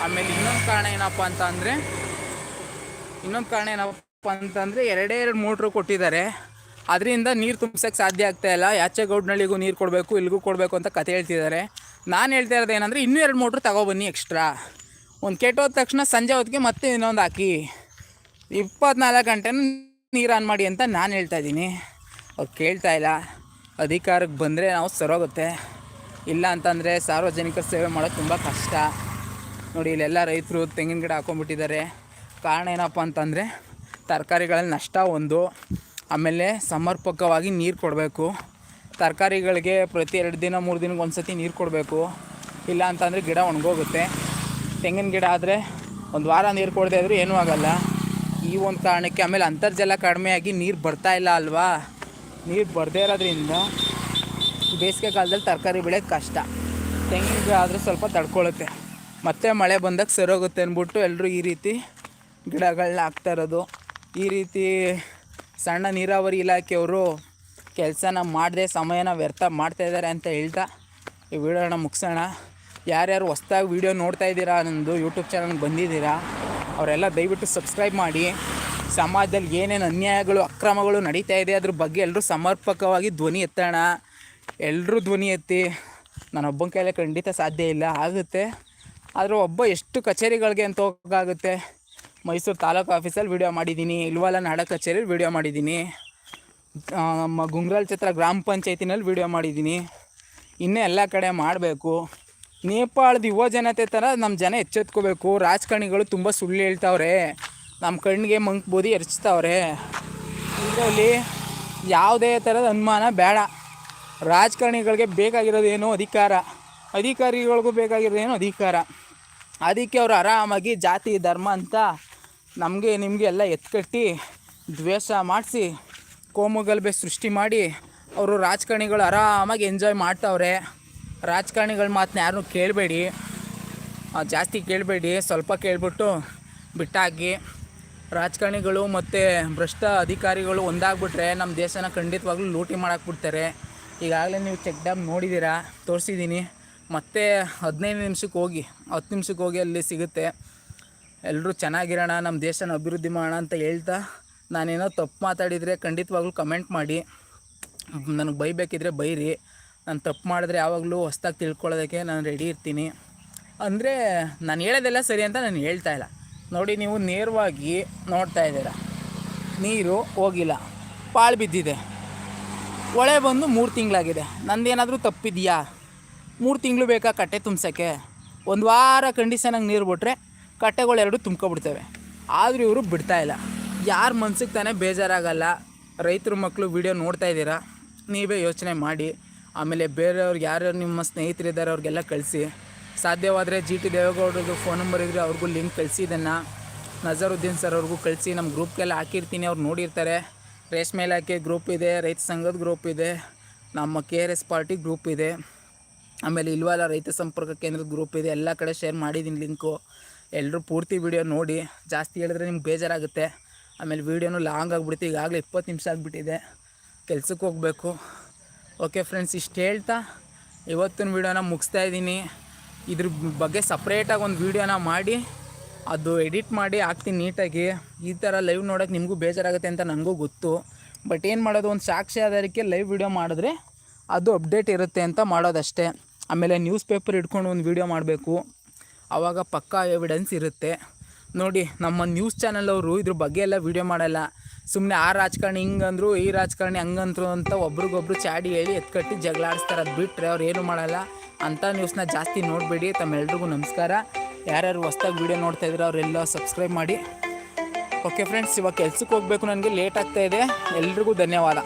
ಆಮೇಲೆ ಇನ್ನೊಂದು ಕಾರಣ ಏನಪ್ಪ ಅಂತ ಅಂದರೆ ಇನ್ನೊಂದು ಕಾರಣ ಏನಪ್ಪ ಅಂತಂದರೆ ಎರಡೇ ಎರಡು ಮೋಟ್ರು ಕೊಟ್ಟಿದ್ದಾರೆ. ಅದರಿಂದ ನೀರು ತುಂಬಿಸೋಕ್ಕೆ ಸಾಧ್ಯ ಆಗ್ತಾ ಇಲ್ಲ. ಯಾಚೆಗೌಡ್ನಳ್ಳಿಗೂ ನೀರು ಕೊಡಬೇಕು ಇಲ್ಲಿಗೂ ಕೊಡಬೇಕು ಅಂತ ಕತೆ ಹೇಳ್ತಿದ್ದಾರೆ. ನಾನು ಹೇಳ್ತಾ ಇರೋದು ಏನಂದರೆ ಇನ್ನೂ ಎರಡು ಮೋಟ್ರ್ ತಗೊಬನ್ನಿ ಎಕ್ಸ್ಟ್ರಾ. ಒಂದು ಕೆಟ್ಟೋದ ತಕ್ಷಣ ಸಂಜೆ ಹೊತ್ತಿಗೆ ಮತ್ತೆ ಇನ್ನೊಂದು ಹಾಕಿ. ಇಪ್ಪತ್ನಾಲ್ಕು ಗಂಟೆನೂ ನೀರು ಆನ್ ಮಾಡಿ ಅಂತ ನಾನು ಹೇಳ್ತಾ ಇದ್ದೀನಿ. ಅವ್ರು ಕೇಳ್ತಾ ಇಲ್ಲ. ಅಧಿಕಾರಕ್ಕೆ ಬಂದರೆ ನಾವು ಸರೋಗುತ್ತೆ. ಇಲ್ಲ ಅಂತಂದರೆ ಸಾರ್ವಜನಿಕ ಸೇವೆ ಮಾಡೋದು ತುಂಬ ಕಷ್ಟ. ನೋಡಿ, ಇಲ್ಲೆಲ್ಲ ರೈತರು ತೆಂಗಿನ ಗಿಡ ಹಾಕೊಂಡ್ಬಿಟ್ಟಿದ್ದಾರೆ. ಕಾರಣ ಏನಪ್ಪ ಅಂತಂದರೆ ತರಕಾರಿಗಳಲ್ಲಿ ನಷ್ಟ ಒಂದು. ಆಮೇಲೆ ಸಮರ್ಪಕವಾಗಿ ನೀರು ಕೊಡಬೇಕು. ತರಕಾರಿಗಳಿಗೆ ಪ್ರತಿ ಎರಡು ದಿನ, ಮೂರು ದಿನಕ್ಕೆ ಒಂದು ಸತಿ ನೀರು ಕೊಡಬೇಕು. ಇಲ್ಲ ಅಂತಂದರೆ ಗಿಡ ಒಣಗೋಗುತ್ತೆ. ತೆಂಗಿನ ಗಿಡ ಆದರೆ ಒಂದು ವಾರ ನೀರು ಕೊಡದೆ ಆದರೂ ಏನೂ ಆಗೋಲ್ಲ. ಈ ಒಂದು ಕಾರಣಕ್ಕೆ ಆಮೇಲೆ ಅಂತರ್ಜಲ ಕಡಿಮೆಯಾಗಿ ನೀರು ಬರ್ತಾ ಇಲ್ಲ ಅಲ್ವಾ? ನೀರು ಬರದೇ ಇರೋದ್ರಿಂದ ಬೇಸಿಗೆ ಕಾಲದಲ್ಲಿ ತರಕಾರಿ ಬೆಳೆಯೋದು ಕಷ್ಟ. ತೆಂಗಿನ ಗಿಡ ಆದರೂ ಸ್ವಲ್ಪ ತಡ್ಕೊಳುತ್ತೆ. ಮತ್ತೆ ಮಳೆ ಬಂದಾಗ ಸರೋಗುತ್ತೆ ಅಂದ್ಬಿಟ್ಟು ಎಲ್ಲರೂ ಈ ರೀತಿ ಗಿಡಗಳನ್ನ ಹಾಕ್ತಾ ಇರೋದು. ಈ ರೀತಿ ಸಣ್ಣ ನೀರಾವರಿ ಇಲಾಖೆಯವರು ಕೆಲಸನ ಮಾಡದೆ ಸಮಯನ ವ್ಯರ್ಥ ಮಾಡ್ತಾ ಇದ್ದಾರೆ ಅಂತ ಹೇಳ್ತಾ ಈ ವಿಡಿಯೋನ ಮುಗಿಸೋಣ. ಯಾರ್ಯಾರು ಹೊಸ್ದಾಗಿ ವೀಡಿಯೋ ನೋಡ್ತಾ ಇದ್ದೀರಾ ನಂದು ಯೂಟ್ಯೂಬ್ ಚಾನಲ್ಗೆ ಬಂದಿದ್ದೀರಾ, ಅವರೆಲ್ಲ ದಯವಿಟ್ಟು ಸಬ್ಸ್ಕ್ರೈಬ್ ಮಾಡಿ. ಸಮಾಜದಲ್ಲಿ ಏನೇನು ಅನ್ಯಾಯಗಳು, ಅಕ್ರಮಗಳು ನಡೀತಾ ಇದೆ, ಅದ್ರ ಬಗ್ಗೆ ಎಲ್ಲರೂ ಸಮರ್ಪಕವಾಗಿ ಧ್ವನಿ ಎತ್ತೋಣ. ಎಲ್ಲರೂ ಧ್ವನಿ ಎತ್ತಿ. ನಾನೊಬ್ಬನ ಕೈಲೇ ಖಂಡಿತ ಸಾಧ್ಯ ಇಲ್ಲ, ಆಗುತ್ತೆ. ಆದರೆ ಒಬ್ಬ ಎಷ್ಟು ಕಚೇರಿಗಳಿಗೆ ಅಂತ ಹೋಗೋಕ್ಕಾಗುತ್ತೆ ಮೈಸೂರು ತಾಲೂಕು ಆಫೀಸಲ್ಲಿ ವೀಡಿಯೋ ಮಾಡಿದ್ದೀನಿ ಇಲ್ವಲ್ಲ ನಾಡ ಕಚೇರಿಯಲ್ಲಿ ವೀಡಿಯೋ ಮಾಡಿದ್ದೀನಿ. ನಮ್ಮ ಗುಂಗ್ರಾಲ್ ಛತ್ರ ಗ್ರಾಮ ಪಂಚಾಯತಿನಲ್ಲಿ ವೀಡಿಯೋ ಮಾಡಿದ್ದೀನಿ. ಇನ್ನೂ ಎಲ್ಲ ಕಡೆ ಮಾಡಬೇಕು. ನೇಪಾಳದ ಯುವ ಜನತೆ ಥರ ನಮ್ಮ ಜನ ಎಚ್ಚೆತ್ಕೋಬೇಕು. ರಾಜಕಾರಣಿಗಳು ತುಂಬ ಸುಳ್ಳು ಹೇಳ್ತಾವ್ರೆ. ನಮ್ಮ ಕಣ್ಣಿಗೆ ಮಂಕ್ ಬೂದಿ ಎರಚ್ತಾವ್ರೆ. ಇದರಲ್ಲಿ ಯಾವುದೇ ಥರದ ಅನುಮಾನ ಬೇಡ. ರಾಜಕಾರಣಿಗಳಿಗೆ ಬೇಕಾಗಿರೋದೇನು ಅಧಿಕಾರ. ಅಧಿಕಾರಿಗಳಿಗೂ ಬೇಕಾಗಿರೋದೇನು ಅಧಿಕಾರ. ಅದಕ್ಕೆ ಅವರು ಆರಾಮಾಗಿ ಜಾತಿ, ಧರ್ಮ ಅಂತ ನಮಗೆ ನಿಮಗೆ ಎಲ್ಲ ಎತ್ಕಟ್ಟಿ ದ್ವೇಷ ಮಾಡಿಸಿ, ಕೋಮುಗಲಭೆ ಸೃಷ್ಟಿ ಮಾಡಿ ಅವರು ರಾಜಕಾರಣಿಗಳು ಆರಾಮಾಗಿ ಎಂಜಾಯ್ ಮಾಡ್ತಾವ್ರೆ. ರಾಜಕಾರಣಿಗಳ ಮಾತನ್ನ ಯಾರನ್ನೂ ಕೇಳಬೇಡಿ. ಜಾಸ್ತಿ ಕೇಳಬೇಡಿ. ಸ್ವಲ್ಪ ಕೇಳಿಬಿಟ್ಟು ಬಿಟ್ಟಾಕಿ. ರಾಜಕಾರಣಿಗಳು ಮತ್ತು ಭ್ರಷ್ಟ ಅಧಿಕಾರಿಗಳು ಒಂದಾಗ್ಬಿಟ್ರೆ ನಮ್ಮ ದೇಶನ ಖಂಡಿತವಾಗ್ಲೂ ಲೂಟಿ ಮಾಡಾಕ್ಬಿಡ್ತಾರೆ ಈಗಾಗಲೇ ನೀವು ಚೆಕ್ ಡ್ಯಾಮ್ ನೋಡಿದ್ದೀರಾ? ತೋರಿಸಿದ್ದೀನಿ. ಮತ್ತೆ ಹದಿನೈದು ನಿಮಿಷಕ್ಕೆ ಹೋಗಿ, ಹತ್ತು ನಿಮಿಷಕ್ಕೆ ಹೋಗಿ ಅಲ್ಲಿ ಸಿಗುತ್ತೆ. ಎಲ್ಲರೂ ಚೆನ್ನಾಗಿರೋಣ, ನಮ್ಮ ದೇಶನ ಅಭಿವೃದ್ಧಿ ಮಾಡೋಣ ಅಂತ ಹೇಳ್ತಾ ನಾನೇನೋ ತಪ್ಪು ಮಾತಾಡಿದರೆ ಖಂಡಿತವಾಗ್ಲೂ ಕಮೆಂಟ್ ಮಾಡಿ. ನನಗೆ ಬೈಬೇಕಿದ್ರೆ ಬೈರಿ. ನಾನು ತಪ್ಪು ಮಾಡಿದ್ರೆ ಯಾವಾಗಲೂ ಹೊಸ್ದಾಗಿ ತಿಳ್ಕೊಳ್ಳೋದಕ್ಕೆ ನಾನು ರೆಡಿ ಇರ್ತೀನಿ. ಅಂದರೆ ನಾನು ಹೇಳೋದೆಲ್ಲ ಸರಿ ಅಂತ ನಾನು ಹೇಳ್ತಾ ಇಲ್ಲ. ನೋಡಿ ನೀವು ನೇರವಾಗಿ ನೋಡ್ತಾ ಇದ್ದೀರ. ನೀರು ಹೋಗಿಲ್ಲ. ಪಾಳು ಬಿದ್ದಿದೆ. ಹೊಳೆ ಬಂದು ಮೂರು ತಿಂಗಳಾಗಿದೆ. ನಂದೇನಾದರೂ ತಪ್ಪಿದೆಯಾ? ಮೂರು ತಿಂಗಳು ಬೇಕಾ ಕಟ್ಟೆ ತುಂಬಿಸೋಕ್ಕೆ? ಒಂದು ವಾರ ಕಂಡೀಷನಾಗಿ ನೀರು ಬಿಟ್ರೆ ಕಟ್ಟೆಗಳೆರಡು ತುಂಬ್ಕೊಬಿಡ್ತವೆ. ಆದರೂ ಇವರು ಬಿಡ್ತಾ ಇಲ್ಲ. ಯಾರ ಮನ್ಸಿಗೆ ತಾನೇ ಬೇಜಾರಾಗಲ್ಲ. ರೈತರ ಮಕ್ಕಳು ವಿಡಿಯೋ ನೋಡ್ತಾ ಇದ್ದೀರಾ? ನೀವೇ ಯೋಚನೆ ಮಾಡಿ. ಆಮೇಲೆ ಬೇರೆಯವ್ರಿಗೆ ಯಾರ್ಯಾರು ನಿಮ್ಮ ಸ್ನೇಹಿತರಿದ್ದಾರೆ ಅವ್ರಿಗೆಲ್ಲ ಕಳಿಸಿ. ಸಾಧ್ಯವಾದರೆ ಜಿ ಟಿ ದೇವೇಗೌಡರದು ಫೋನ್ ನಂಬರ್ ಇದ್ದರೆ ಅವ್ರಿಗೂ ಲಿಂಕ್ ಕಳಿಸಿ, ಇದನ್ನು ನಜರುದ್ದೀನ್ ಸರ್ ಅವ್ರಿಗೂ ಕಳಿಸಿ. ನಮ್ಮ ಗ್ರೂಪ್ಗೆಲ್ಲ ಹಾಕಿರ್ತೀನಿ, ಅವ್ರು ನೋಡಿರ್ತಾರೆ. ರೇಷ್ಮೆ ಇಲಾಖೆ ಗ್ರೂಪ್ ಇದೆ, ರೈತ ಸಂಘದ ಗ್ರೂಪ್ ಇದೆ, ನಮ್ಮ K R S party group ಇದೆ. ಆಮೇಲೆ ಇಲ್ವಲ್ಲ ರೈತ ಸಂಪರ್ಕ ಕೇಂದ್ರದ ಗ್ರೂಪ್ ಇದೆ, ಎಲ್ಲ ಕಡೆ ಶೇರ್ ಮಾಡಿದ್ದೀನಿ ಲಿಂಕು ಎಲ್ಲರೂ ಪೂರ್ತಿ ವಿಡಿಯೋ ನೋಡಿ. ಜಾಸ್ತಿ ಹೇಳಿದ್ರೆ ನಿಮ್ಗೆ ಬೇಜಾರಾಗುತ್ತೆ. ಆಮೇಲೆ ವೀಡಿಯೋನು ಲಾಂಗ್ ಆಗಿಬಿಡುತ್ತೆ ಈಗಾಗಲೇ ಇಪ್ಪತ್ತು ನಿಮಿಷ ಆಗಿಬಿಟ್ಟಿದೆ. ಕೆಲ್ಸಕ್ಕೆ ಹೋಗಬೇಕು. ಓಕೆ ಫ್ರೆಂಡ್ಸ್ ಇಷ್ಟು ಹೇಳ್ತಾ, ಇವತ್ತಿನ ವೀಡಿಯೋನ ಮುಗಿಸ್ತಾ ಇದ್ದೀನಿ. ಇದ್ರ ಬಗ್ಗೆ ಸಪ್ರೇಟಾಗಿ ಒಂದು ವೀಡಿಯೋನ ಮಾಡಿ, ಅದು ಎಡಿಟ್ ಮಾಡಿ ಹಾಕ್ತೀನಿ ನೀಟಾಗಿ ಈ ಥರ ಲೈವ್ ನೋಡೋಕ್ಕೆ ನಿಮಗೂ ಬೇಜಾರಾಗುತ್ತೆ ಅಂತ ನನಗೂ ಗೊತ್ತು. ಬಟ್ ಏನು ಮಾಡೋದು, ಒಂದು ಸಾಕ್ಷಿ ಆಧಾರಕ್ಕೆ ಲೈವ್ ವಿಡಿಯೋ ಮಾಡಿದ್ರೆ ಅದು ಅಪ್ಡೇಟ್ ಇರುತ್ತೆ ಅಂತ ಮಾಡೋದಷ್ಟೇ. ಆಮೇಲೆ ನ್ಯೂಸ್ ಪೇಪರ್ ಇಟ್ಕೊಂಡು ಒಂದು ವೀಡಿಯೋ ಮಾಡಬೇಕು. ಆವಾಗ ಪಕ್ಕಾ ಎವಿಡೆನ್ಸ್ ಇರುತ್ತೆ. ನೋಡಿ, ನಮ್ಮ ನ್ಯೂಸ್ ಚಾನಲ್ ಅವರು ಇದ್ರ ಬಗ್ಗೆ ಎಲ್ಲ ವೀಡಿಯೋ ಮಾಡಲ್ಲ. ಸುಮ್ಮನೆ ಆ ರಾಜಕಾರಣಿ ಹಿಂಗಂದ್ರು ಈ ರಾಜಕಾರಣಿ ಹಂಗಂದ್ರು ಅಂತ ಒಬ್ರಿಗೊಬ್ರು ಚಾಡಿ ಹೇಳಿ ಎತ್ಕಟ್ಟಿ ಜಗಳ ಆಡಿಸ್ತಾರೆ ಅದು ಬಿಟ್ಟರೆ ಅವ್ರು ಏನು ಮಾಡಲ್ಲ. ಅಂಥ ನ್ಯೂಸ್ನ ಜಾಸ್ತಿ ನೋಡಬೇಡಿ, ತಮ್ಮೆಲ್ರಿಗೂ ನಮಸ್ಕಾರ. ಯಾರ್ಯಾರು ಹೊಸ್ದಾಗಿ ವೀಡಿಯೋ ನೋಡ್ತಾ ಇದ್ರೆ ಅವರೆಲ್ಲ ಸಬ್ಸ್ಕ್ರೈಬ್ ಮಾಡಿ. ಓಕೆ ಫ್ರೆಂಡ್ಸ್ ಇವಾಗ ಕೆಲ್ಸಕ್ಕೆ ಹೋಗಬೇಕು, ನನಗೆ ಲೇಟ್ ಆಗ್ತಾ ಇದೆ. ಎಲ್ರಿಗೂ ಧನ್ಯವಾದ.